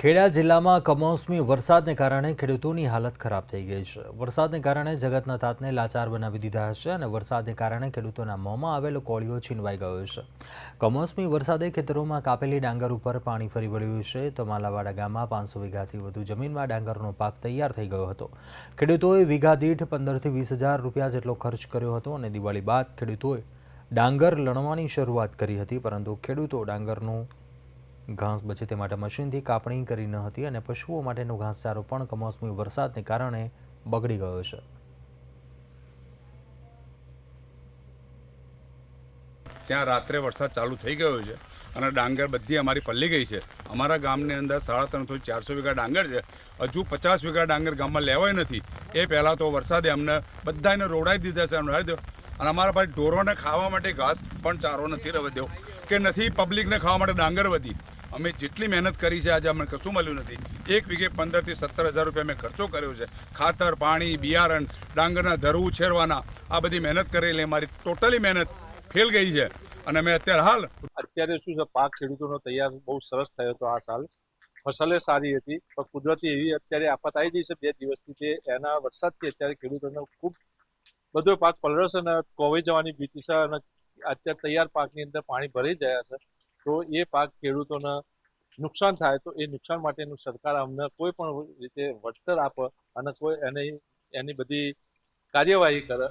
ખેડા જિલ્લામાં કમોસમી વરસાદને કારણે ખેડૂતોની હાલત ખરાબ થઈ ગઈ છે. વરસાદને કારણે જગતના તાતને લાચાર બનાવી દીધા છે અને વરસાદને કારણે ખેડૂતોના મોંમાં આવેલો કોળિયો છીનવાઈ ગયો છે. કમોસમી વરસાદે ખેતરોમાં કાપેલી ડાંગર ઉપર પાણી ફરી વળ્યું છે તો માલાવાડા ગામમાં પાંચસો વીઘાથી વધુ જમીનમાં ડાંગરનો પાક તૈયાર થઈ ગયો હતો. ખેડૂતોએ વીઘા દીઠ પંદરથી વીસ હજાર રૂપિયા જેટલો ખર્ચ કર્યો હતો અને દિવાળી બાદ ખેડૂતોએ ડાંગર લણવાની શરૂઆત કરી હતી, પરંતુ ખેડૂતો ડાંગરનું ઘાસ બચે તે માટે મશીનથી કાપણી કરી ન હતી અને પશુઓ માટેનો ઘાસચારો પણ કમોસમી વરસાદને કારણે બગડી ગયો છે. ત્યાં રાત્રે વરસાદ ચાલુ થઈ ગયો છે અને ડાંગર બધી અમારી પલ્લી ગઈ છે. અમારા ગામની અંદર સાડા ત્રણસો ચારસો વીઘા ડાંગર છે. હજુ પચાસ વીઘા ડાંગર ગામમાં લેવાય નથી. એ પહેલાં તો વરસાદે અમને બધાને રોડાઈ દીધા છે, અમને અને અમારા પાસે ઢોરોને ખાવા માટે ઘાસ પણ ચારો નથી રવા દેવો. કે નથી પબ્લિકને ખાવા માટે ડાંગર વધી. અમે જેટલી મહેનત કરી છે, આજે અમને કશું મળ્યું નથી. એક વીઘે પંદરથી સત્તર હજાર રૂપિયા મેં ખર્ચો કર્યો છે. ખાતર, પાણી, બિયારણ, ડાંગરના ધરું ઉછેરવાના, આ બધી મહેનત કરેલી મારી ટોટલી મહેનત ફેલ ગઈ છે. અને મેં અત્યારે હાલ અત્યારે શું છે, પાક ખેડૂતોનો તૈયાર બહુ સરસ થયો હતો આ સાલ. ફસલે સારી હતી, પણ કુદરતી એવી અત્યારે આફત આવી ગઈ છે બે દિવસથી કે એના વરસાદથી અત્યારે ખેડૂતોનો ખૂબ બધો પાક પલળશે અને કોવાઈ જવાની ભીતિ છે અને અત્યારે તૈયાર પાકની અંદર પાણી ભરાઈ ગયા છે. તો એ પાક ખેડૂતોના નુકસાન થાય, તો એ નુકસાન માટેનું સરકાર અમને કોઈ પણ રીતે વળતર આપે અને કોઈ એની એની બધી કાર્યવાહી કરે.